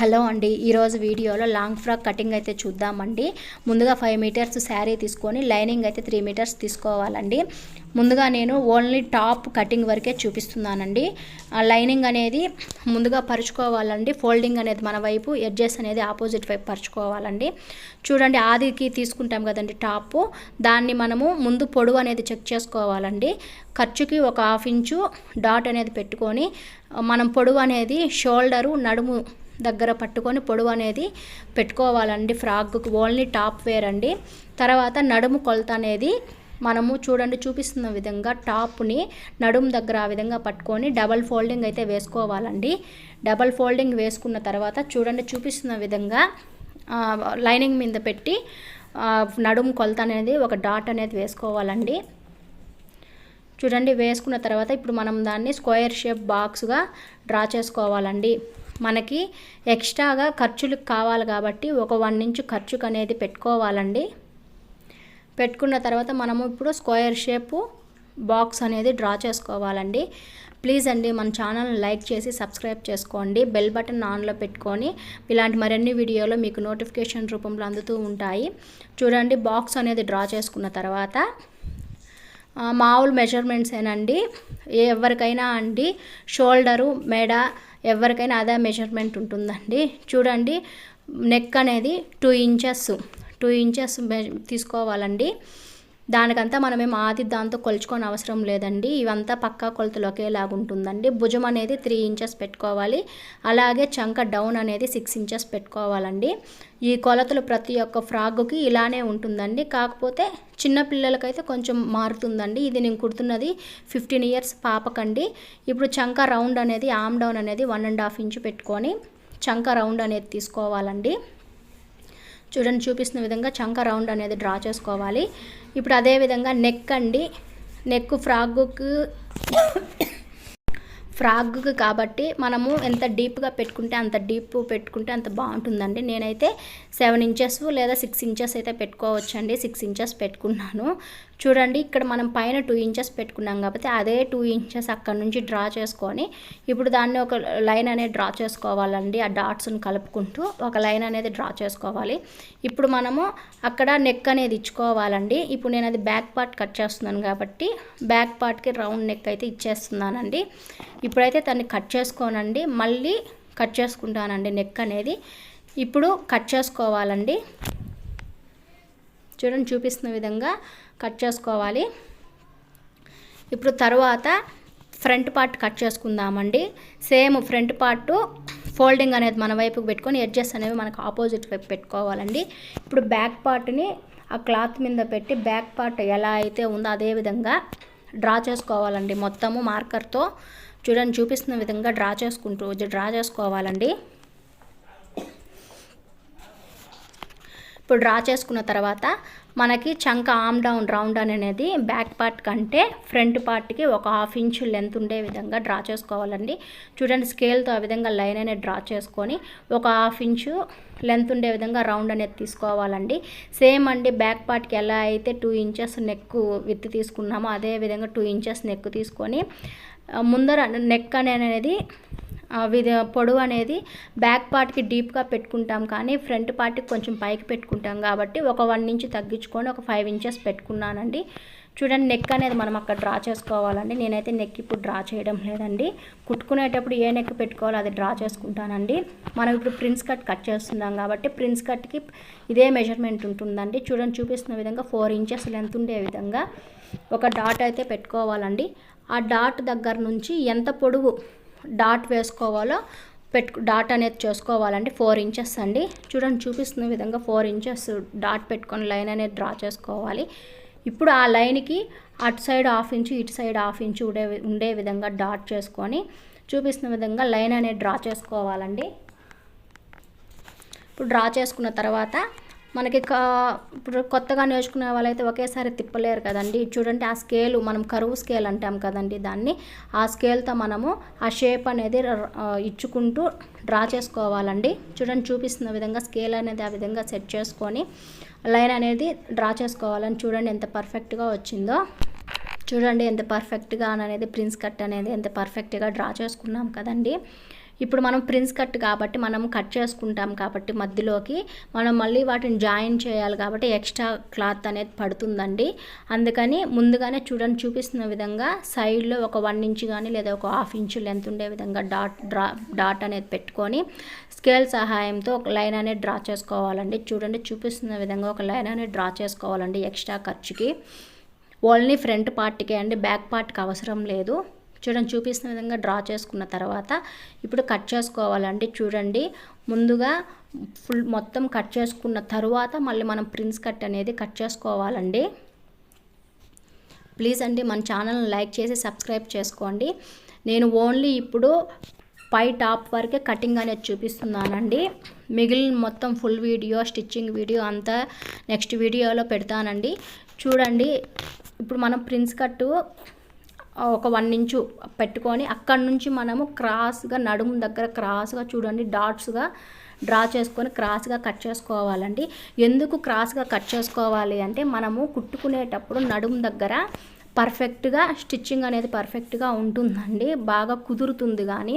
Hello అండి ఈరోజు వీడియోలో లాంగ్ ఫ్రాక్ కటింగ్ అయితే చూద్దామండి. ముందుగా ఫైవ్ మీటర్స్ శారీ తీసుకొని లైనింగ్ అయితే త్రీ మీటర్స్ తీసుకోవాలండి. ముందుగా నేను ఓన్లీ టాప్ కటింగ్ వరకే చూపిస్తున్నానండి. ఆ లైనింగ్ అనేది ముందుగా పరుచుకోవాలండి. ఫోల్డింగ్ అనేది మన వైపు ఎడ్జెస్ అనేది ఆపోజిట్ వైపు పరుచుకోవాలండి. చూడండి ఆదికి తీసుకుంటాం కదండి టాప్. దాన్ని మనము ముందు పొడవు అనేది చెక్ చేసుకోవాలండి. ఖర్చుకి ఒక హాఫ్ ఇంచు డాట్ అనేది పెట్టుకొని మనం పొడవు అనేది షోల్డరు నడుము దగ్గర పట్టుకొని పొడవు అనేది పెట్టుకోవాలండి. ఫ్రాక్కి ఓన్లీ టాప్ వేర్ అండి. తర్వాత నడుము కొలత అనేది మనము చూడండి చూపిస్తున్న విధంగా టాప్ని నడుము దగ్గర ఆ విధంగా పట్టుకొని డబల్ ఫోల్డింగ్ అయితే వేసుకోవాలండి. డబల్ ఫోల్డింగ్ వేసుకున్న తర్వాత చూడండి చూపిస్తున్న విధంగా లైనింగ్ మీద పెట్టి నడుము కొలత అనేది ఒక డాట్ అనేది వేసుకోవాలండి. చూడండి వేసుకున్న తర్వాత ఇప్పుడు మనం దాన్ని స్క్వేర్ షేప్ బాక్స్గా డ్రా చేసుకోవాలండి. మనకి ఎక్స్ట్రాగా ఖర్చులకు కావాలి కాబట్టి ఒక వన్ ఇంచు ఖర్చుకు అనేది పెట్టుకోవాలండి. పెట్టుకున్న తర్వాత మనము ఇప్పుడు స్క్వేర్ షేపు బాక్స్ అనేది డ్రా చేసుకోవాలండి. ప్లీజ్ అండి మన ఛానల్ని లైక్ చేసి సబ్స్క్రైబ్ చేసుకోండి. బెల్ బటన్ ఆన్లో పెట్టుకొని ఇలాంటి మరిన్ని వీడియోలు మీకు నోటిఫికేషన్ రూపంలో అందుతూ ఉంటాయి. చూడండి బాక్స్ అనేది డ్రా చేసుకున్న తర్వాత మామూలు మెజర్మెంట్సేనండి ఎవరికైనా అండి షోల్డరు మెడ ఎవరికైనా అదే మెజర్మెంట్ ఉంటుందండి. చూడండి నెక్ అనేది టూ ఇంచెస్ టూ ఇంచెస్ తీసుకోవాలండి. దానికంతా మనమేం ఆది దాంతో కొలుచుకొని అవసరం లేదండి. ఇవంతా పక్కా కొలతలు ఒకేలాగా ఉంటుందండి భుజం అనేది త్రీ ఇంచెస్ పెట్టుకోవాలి. అలాగే చంక డౌన్ అనేది సిక్స్ ఇంచెస్ పెట్టుకోవాలండి. ఈ కొలతలు ప్రతి ఒక్క ఫ్రాక్కి ఇలానే ఉంటుందండి. కాకపోతే చిన్నపిల్లలకైతే కొంచెం మారుతుందండి. ఇది నేను కుడుతున్నది ఫిఫ్టీన్ ఇయర్స్ పాపకండి. ఇప్పుడు చంక రౌండ్ అనేది ఆమ్ డౌన్ అనేది వన్ అండ్ హాఫ్ ఇంచు పెట్టుకొని చంక రౌండ్ అనేది తీసుకోవాలండి. చూడండి చూపిస్తున్న విధంగా చంక రౌండ్ అనేది డ్రా చేసుకోవాలి. ఇప్పుడు అదే విధంగా నెక్ అండి. నెక్ ఫ్రాగుకు ఫ్రాగ్కు కాబట్టి మనము ఎంత డీప్గా పెట్టుకుంటే అంత డీప్ పెట్టుకుంటే అంత బాగుంటుందండి. నేనైతే సెవెన్ ఇంచెస్ లేదా సిక్స్ ఇంచెస్ అయితే పెట్టుకోవచ్చండి. సిక్స్ ఇంచెస్ పెట్టుకున్నాను. చూడండి ఇక్కడ మనం పైన టూ ఇంచెస్ పెట్టుకున్నాం కాబట్టి అదే టూ ఇంచెస్ అక్కడ నుంచి డ్రా చేసుకొని ఇప్పుడు దాన్ని ఒక లైన్ అనేది డ్రా చేసుకోవాలండి. ఆ డాట్స్ని కలుపుకుంటూ ఒక లైన్ అనేది డ్రా చేసుకోవాలి. ఇప్పుడు మనము అక్కడ నెక్ అనేది ఇచ్చుకోవాలండి. ఇప్పుడు నేను అది బ్యాక్ పార్ట్ కట్ చేస్తున్నాను కాబట్టి బ్యాక్ పార్ట్కి రౌండ్ నెక్ అయితే ఇచ్చేస్తున్నానండి. ఇప్పుడైతే దాన్ని కట్ చేసుకోనండి. మళ్ళీ కట్ చేసుకుంటానండి నెక్ అనేది. ఇప్పుడు కట్ చేసుకోవాలండి. చూడండి చూపిస్తున్న విధంగా కట్ చేసుకోవాలి. ఇప్పుడు తర్వాత ఫ్రంట్ పార్ట్ కట్ చేసుకుందామండి. సేమ్ ఫ్రంట్ పార్ట్ ఫోల్డింగ్ అనేది మన వైపుకి పెట్టుకొని ఎడ్జెస్ అనేవి మనకు ఆపోజిట్ వైపు పెట్టుకోవాలండి. ఇప్పుడు బ్యాక్ పార్ట్ని ఆ క్లాత్ మీద పెట్టి బ్యాక్ పార్ట్ ఎలా అయితే ఉందో అదే విధంగా డ్రా చేసుకోవాలండి. మొత్తము మార్కర్తో చూడండి చూపిస్తున్న విధంగా డ్రా చేసుకుంటూ డ్రా చేసుకోవాలండి. ఇప్పుడు డ్రా చేసుకున్న తర్వాత మనకి చంక ఆమ్ డౌన్ రౌండ్ అనేది బ్యాక్ పార్ట్ కంటే ఫ్రంట్ పార్ట్కి ఒక హాఫ్ ఇంచు లెంత్ ఉండే విధంగా డ్రా చేసుకోవాలండి. చూడండి స్కేల్తో ఆ విధంగా లైన్ అనేది డ్రా చేసుకొని ఒక హాఫ్ ఇంచు లెంత్ ఉండే విధంగా రౌండ్ అనేది తీసుకోవాలండి. సేమ్ అండి బ్యాక్ పార్ట్కి ఎలా అయితే టూ ఇంచెస్ నెక్ విత్ తీసుకున్నామో అదే విధంగా టూ ఇంచెస్ నెక్ తీసుకొని ముందర నెక్ అనేది పొడవు అనేది బ్యాక్ పార్ట్కి డీప్గా పెట్టుకుంటాం కానీ ఫ్రంట్ పార్ట్కి కొంచెం పైకి పెట్టుకుంటాం కాబట్టి ఒక వన్ ఇంచ్ తగ్గించుకొని ఒక ఫైవ్ ఇంచెస్ పెట్టుకున్నానండి. చూడండి నెక్ అనేది మనం అక్కడ డ్రా చేసుకోవాలండి. నేనైతే నెక్ ఇప్పుడు డ్రా చేయడం లేదండి. కుట్టుకునేటప్పుడు ఏ నెక్ పెట్టుకోవాలో అది డ్రా చేసుకుంటానండి. మనం ఇప్పుడు ప్రిన్స్ కట్ కట్ చేస్తున్నాం కాబట్టి ప్రిన్స్ కట్కి ఇదే మెజర్మెంట్ ఉంటుందండి. చూడండి చూపిస్తున్న విధంగా ఫోర్ ఇంచెస్ లెంత్ ఉండే విధంగా ఒక డాట్ అయితే పెట్టుకోవాలండి. ఆ డాట్ దగ్గర నుంచి ఎంత పొడవు డాట్ వేసుకోవాలో? పెట్టు డాట్ అనేది చేసుకోవాలండి. ఫోర్ ఇంచెస్ అండి. చూడండి చూపిస్తున్న విధంగా ఫోర్ ఇంచెస్ డాట్ పెట్టుకొని లైన్ అనేది డ్రా చేసుకోవాలి. ఇప్పుడు ఆ లైన్కి అటు సైడ్ హాఫ్ ఇంచు ఇటు సైడ్ హాఫ్ ఇంచు ఉండే ఉండే విధంగా డాట్ చేసుకొని చూపిస్తున్న విధంగా లైన్ అనేది డ్రా చేసుకోవాలండి. ఇప్పుడు డ్రా చేసుకున్న తర్వాత మనకి ఇప్పుడు కొత్తగా నేర్చుకునే వాళ్ళైతే ఒకేసారి తిప్పలేరు కదండి. చూడండి ఆ స్కేలు మనం కరువు స్కేల్ అంటాం కదండి దాన్ని. ఆ స్కేల్తో మనము ఆ షేప్ అనేది ఇచ్చుకుంటూ డ్రా చేసుకోవాలండి. చూడండి చూపిస్తున్న విధంగా స్కేల్ అనేది ఆ విధంగా సెట్ చేసుకొని లైన్ అనేది డ్రా చేసుకోవాలని చూడండి ఎంత పర్ఫెక్ట్గా వచ్చిందో. చూడండి ఎంత పర్ఫెక్ట్గా అనేది ప్రిన్స్ కట్ అనేది ఎంత పర్ఫెక్ట్గా డ్రా చేసుకున్నాం కదండి. ఇప్పుడు మనం ప్రిన్స్ కట్ కాబట్టి మనం కట్ చేసుకుంటాం కాబట్టి మధ్యలోకి మనం మళ్ళీ వాటిని జాయిన్ చేయాలి కాబట్టి ఎక్స్ట్రా క్లాత్ అనేది పడుతుందండి. అందుకని ముందుగానే చూడండి చూపిస్తున్న విధంగా సైడ్లో ఒక వన్ ఇంచ్ కానీ లేదా ఒక హాఫ్ ఇంచ్ లెంత్ ఉండే విధంగా డాట్ డ్రా డాట్ అనేది పెట్టుకొని స్కేల్ సహాయంతో ఒక లైన్ అనేది డ్రా చేసుకోవాలండి. చూడండి చూపిస్తున్న విధంగా ఒక లైన్ అనేది డ్రా చేసుకోవాలండి ఎక్స్ట్రా ఖర్చుకి. ఓన్లీ ఫ్రంట్ పార్ట్కే అండి బ్యాక్ పార్ట్కి అవసరం లేదు. చూడండి చూపిస్తున్న విధంగా డ్రా చేసుకున్న తర్వాత ఇప్పుడు కట్ చేసుకోవాలండి చూడండి ముందుగా ఫుల్ మొత్తం కట్ చేసుకున్న తర్వాత మళ్ళీ మనం ప్రిన్స్ కట్ అనేది కట్ చేసుకోవాలండి. ప్లీజ్ అండి మన ఛానల్ని లైక్ చేసి సబ్స్క్రైబ్ చేసుకోండి. నేను ఓన్లీ ఇప్పుడు పై టాప్ వరకే కటింగ్ అనేది చూపిస్తున్నానండి. మిగిలిన మొత్తం ఫుల్ వీడియో స్టిచ్చింగ్ వీడియో అంతా నెక్స్ట్ వీడియోలో పెడతానండి. చూడండి ఇప్పుడు మనం ప్రిన్స్ కట్టు ఒక వన్ ఇంచు పెట్టుకొని అక్కడి నుంచి మనము క్రాస్గా నడుము దగ్గర క్రాస్గా చూడండి డాట్స్గా డ్రా చేసుకొని క్రాస్గా కట్ చేసుకోవాలండి. ఎందుకు క్రాస్గా కట్ చేసుకోవాలి అంటే మనము కుట్టుకునేటప్పుడు నడుము దగ్గర పర్ఫెక్ట్గా స్టిచ్చింగ్ అనేది పర్ఫెక్ట్గా ఉంటుందండి. బాగా కుదురుతుంది కానీ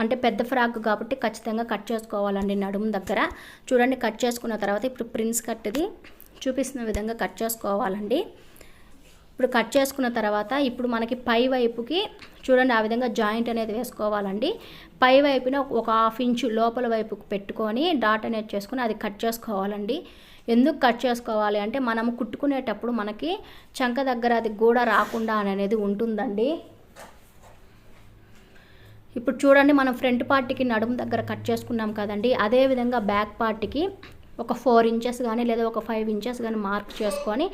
అంటే పెద్ద ఫ్రాక్ కాబట్టి ఖచ్చితంగా కట్ చేసుకోవాలండి నడుము దగ్గర. చూడండి కట్ చేసుకున్న తర్వాత ఇప్పుడు ప్రిన్స్ కట్ది చూపిస్తున్న విధంగా కట్ చేసుకోవాలండి. ఇప్పుడు కట్ చేసుకున్న తర్వాత ఇప్పుడు మనకి పై వైపుకి చూడండి ఆ విధంగా జాయింట్ అనేది వేసుకోవాలండి. పై వైపున ఒక హాఫ్ ఇంచు లోపల వైపుకి పెట్టుకొని డాట్ అనేది చేసుకుని అది కట్ చేసుకోవాలండి. ఎందుకు కట్ చేసుకోవాలి అంటే మనం కుట్టుకునేటప్పుడు మనకి చంక దగ్గర అది గూడ రాకుండా అనేది ఉంటుందండి. ఇప్పుడు చూడండి మనం ఫ్రంట్ పార్ట్కి నడుము దగ్గర కట్ చేసుకున్నాం కదండి. అదేవిధంగా బ్యాక్ పార్ట్కి ఒక ఫోర్ ఇంచెస్ కానీ లేదా ఒక ఫైవ్ ఇంచెస్ కానీ మార్క్ చేసుకొని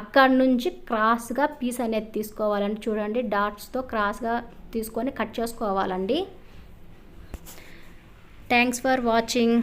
అక్కడి నుంచి క్రాస్గా పీస్ అనేది తీసుకోవాలండి. చూడండి డాట్స్తో క్రాస్గా తీసుకొని కట్ చేసుకోవాలండి. Thanks for watching